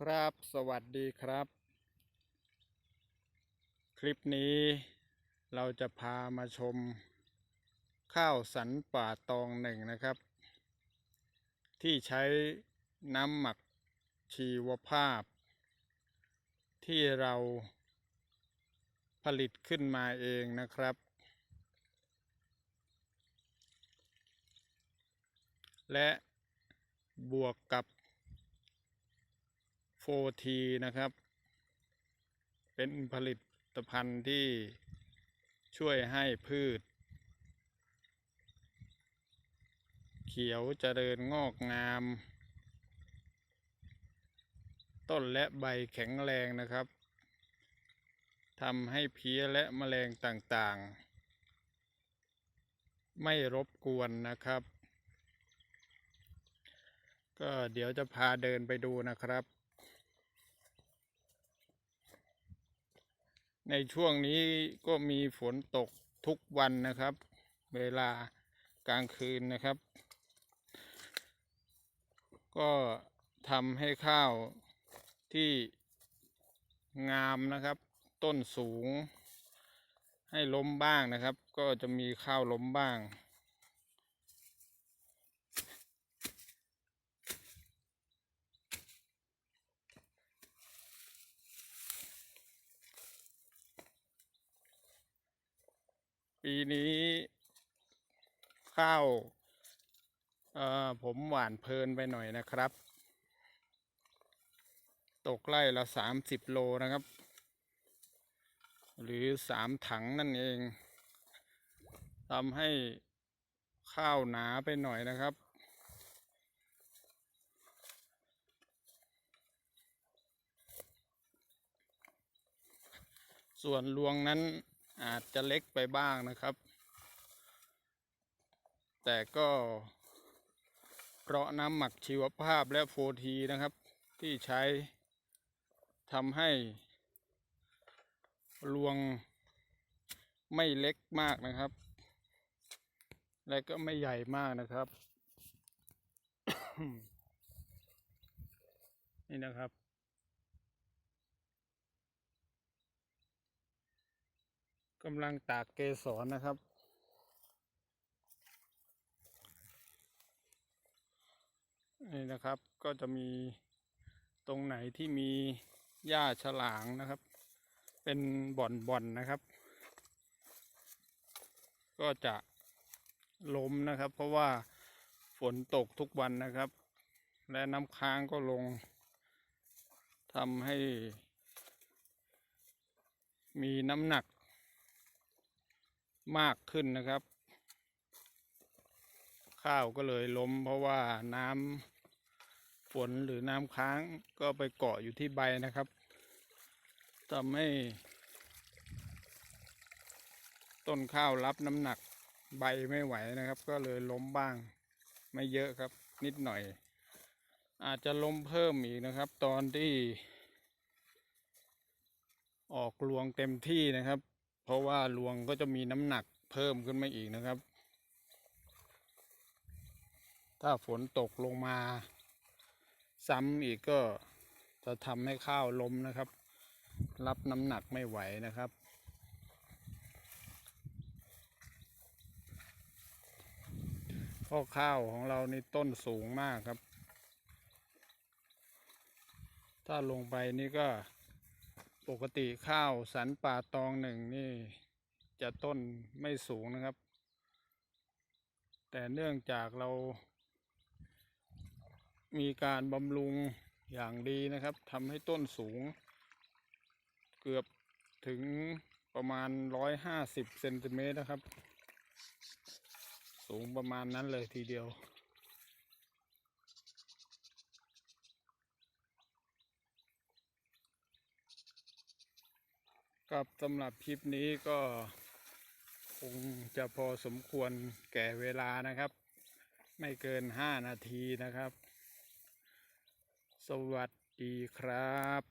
ครับสวัสดีครับ คลิปนี้เราจะพามาชม ข้าวสันป่าตองหนึ่งนะครับ ที่ใช้น้ำหมักชีวภาพ ที่เราผลิตขึ้นมาเองนะครับ และบวกกับ โฟทีนะครับ เป็นผลิตภัณฑ์ที่ช่วยให้พืช เขียวเจริญงอกงาม ต้นและใบแข็งแรงนะครับทำให้เพี้ยและแมลงต่างๆ ไม่รบกวนนะครับ ก็เดี๋ยวจะพาเดินไปดูนะครับ ในช่วงนี้ก็มีฝนตกทุกวันนะครับ เวลากลางคืนนะครับ ก็ทำให้ข้าวที่งามนะครับ ต้นสูง ให้ล้มบ้างนะครับ ก็จะมีข้าวล้มบ้าง ปีนี้ ข้าวผมหวานเพลินไปหน่อยนะครับ ตกไร่ละสามสิบโลนะครับ หรือสามถังนั่นเองทำให้ข้าวหนาไปหน่อยนะครับ ส่วนรวงนั้น อาจจะเล็กไปบ้างนะครับ แต่ก็เพราะน้ำหมักชีวภาพและโฟทีนะครับ ที่ใช้ทำให้รวงไม่เล็กมากนะครับ และก็ไม่ใหญ่มากนะครับ นี่นะครับ กำลังตากเกสรนะครับ นี่นะครับก็จะมีตรงไหนที่มีหญ้าฉลางนะครับ เป็นบ่อนๆนนะครับ ก็จะล้มนะครับ เพราะว่าฝนตกทุกวันนะครับ และน้ำค้างก็ลงทำให้มีน้ำหนัก มากขึ้นนะครับ ข้าวก็เลยล้ม เพราะว่าน้ำฝนหรือน้ำค้างก็ไปเกาะอยู่ที่ใบนะครับทำให้ต้นข้าวรับน้ำหนักใบไม่ไหวนะครับ ก็เลยล้มบ้าง ไม่เยอะครับ นิดหน่อย อาจจะล้มเพิ่มอีกนะครับ ตอนที่ ออกรวงเต็มที่นะครับ เพราะว่ารวงก็จะมีน้ำหนักเพิ่มขึ้นมาอีกนะครับ ถ้าฝนตกลงมา ซ้ำอีกก็จะทำให้ข้าวล้มนะครับ รับน้ำหนักไม่ไหวนะครับพราะข้าวของเรานี่ต้นสูงมากครับ ถ้าลงไปนี่ก็ ปกติข้าวสันป่าตองหนึ่งนี่จะต้นไม่สูงนะครับ แต่เนื่องจากเรา มีการบำรุงอย่างดีนะครับทำให้ต้นสูง เกือบถึงประมาณร้อยห้าสิบเซนติเมตรนะครับ สูงประมาณนั้นเลยทีเดียว กับสำหรับคลิปนี้ก็คงจะพอสมควรแก่เวลานะครับ ไม่เกินห้านาทีนะครับ สวัสดีครับ